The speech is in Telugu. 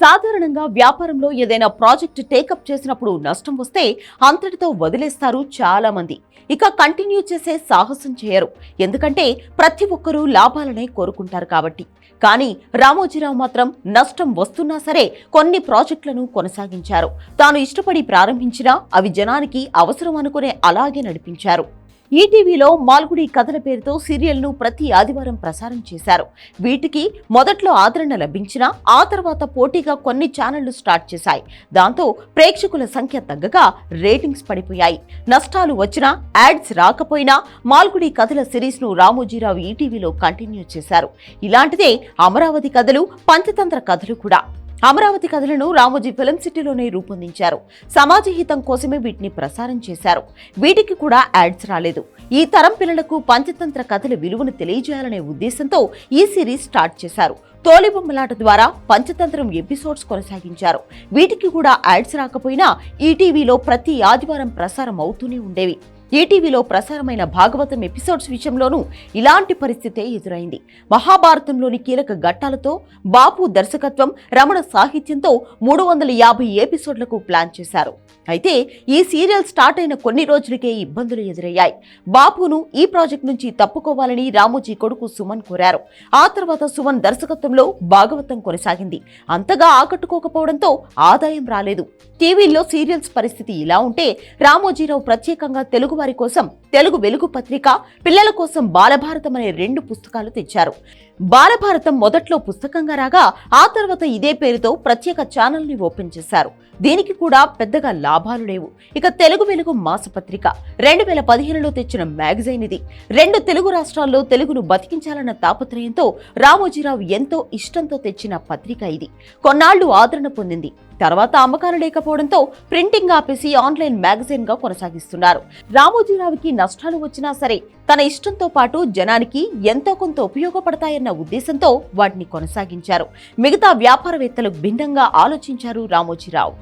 సాధారణంగా వ్యాపారంలో ఏదైనా ప్రాజెక్ట్ టేకప్ చేసినప్పుడు నష్టం వస్తే అంతటితో వదిలేస్తారు చాలా మంది ఇక కంటిన్యూ చేసే సాహసం చేయరు. ఎందుకంటే ప్రతి ఒక్కరూ లాభాలనే కోరుకుంటారు కాబట్టి. కానీ రామోజీరావు మాత్రం నష్టం వస్తున్నా సరే కొన్ని ప్రాజెక్టులను కొనసాగించారు. తాను ఇష్టపడి ప్రారంభించినా అవి జనానికి అవసరం అనుకునే అలాగే నడిపించారు. ఈటీవీలో మాల్గుడి కథల పేరుతో సీరియల్ను ప్రతి ఆదివారం ప్రసారం చేశారు. వీటికి మొదట్లో ఆదరణ లభించినా ఆ తర్వాత పోటీగా కొన్ని ఛానళ్ళు స్టార్ట్ చేశాయి. దాంతో ప్రేక్షకుల సంఖ్య తగ్గగా రేటింగ్స్ పడిపోయాయి. నష్టాలు వచ్చినా యాడ్స్ రాకపోయినా మాల్గుడి కథల సిరీస్ను రామోజీరావు ఈటీవీలో కంటిన్యూ చేశారు. ఇలాంటిదే అమరావతి కథలు పంచతంత్ర కథలు కూడా. అమరావతి కథలను రామోజీ ఫిలిం సిటీలోనే రూపొందించారు. సమాజ హితం కోసమే వీటిని ప్రసారం చేశారు. వీటికి కూడా యాడ్స్ రాలేదు. ఈ తరం పిల్లలకు పంచతంత్ర కథల విలువను తెలియజేయాలనే ఉద్దేశంతో ఈ సిరీస్ స్టార్ట్ చేశారు. తోలిబొమ్మలాట ద్వారా పంచతంత్రం ఎపిసోడ్స్ కొనసాగించారు. వీటికి కూడా యాడ్స్ రాకపోయినా ఈటీవీలో ప్రతి ఆదివారం ప్రసారం అవుతూనే ఉండేవి. ఈటీవీలో ప్రసారమైన భాగవతం ఎపిసోడ్స్ విషయంలోనూ ఇలాంటి పరిస్థితే ఎదురైంది. మహాభారతంలోని కీలక ఘట్టాలతో బాపు దర్శకత్వం రమణ సాహిత్యంతో మూడు వందల యాభై ఎపిసోడ్లకు ప్లాన్ చేశారు. అయితే ఈ సీరియల్ స్టార్ట్ అయిన కొన్ని రోజులకే ఇబ్బందులు ఎదురయ్యాయి. బాపును ఈ ప్రాజెక్ట్ నుంచి తప్పుకోవాలని రామోజీ కొడుకు సుమన్ కోరారు. ఆ తర్వాత సుమన్ దర్శకత్వంలో భాగవతం కొనసాగింది. అంతగా ఆకట్టుకోకపోవడంతో ఆదాయం రాలేదు. టీవీల్లో సీరియల్స్ పరిస్థితి ఇలా ఉంటే రామోజీరావు ప్రత్యేకంగా తెలుగు వారి కోసం తెలుగు వెలుగు పత్రిక పిల్లల కోసం బాలభారతం అనే రెండు పుస్తకాలు తెచ్చారు. బాలభారతం మొదట్లో పుస్తకంగా రాగా ఆ తర్వాత ఇదే పేరుతో ప్రత్యేక ఛానల్ని ఓపెన్ చేశారు. దీనికి కూడా పెద్దగా లాభాలు లేవు. ఇక తెలుగు వెలుగు మాసపత్రిక. రెండు వేల పదిహేనులో తెచ్చిన మ్యాగజైన్ ఇది. రెండు తెలుగు రాష్ట్రాల్లో తెలుగును బతికించాలన్న తాపత్రయంతో రామోజీరావు ఎంతో ఇష్టంతో తెచ్చిన పత్రిక ఇది. కొన్నాళ్ళు ఆదరణ పొందింది. తర్వాత అమ్మకాలు లేకపోవడంతో ప్రింటింగ్ ఆపేసి ఆన్లైన్ మ్యాగజైన్గా కొనసాగిస్తున్నారు. రామోజీరావుకి నష్టాలు వచ్చినా సరే తన ఇష్టంతో పాటు జనానికి ఎంతో కొంత ఉపయోగపడతాయన్న ఉద్దేశంతో వాటిని కొనసాగించారు. మిగతా వ్యాపారవేత్తలకు భిన్నంగా ఆలోచించారు రామోజీరావు.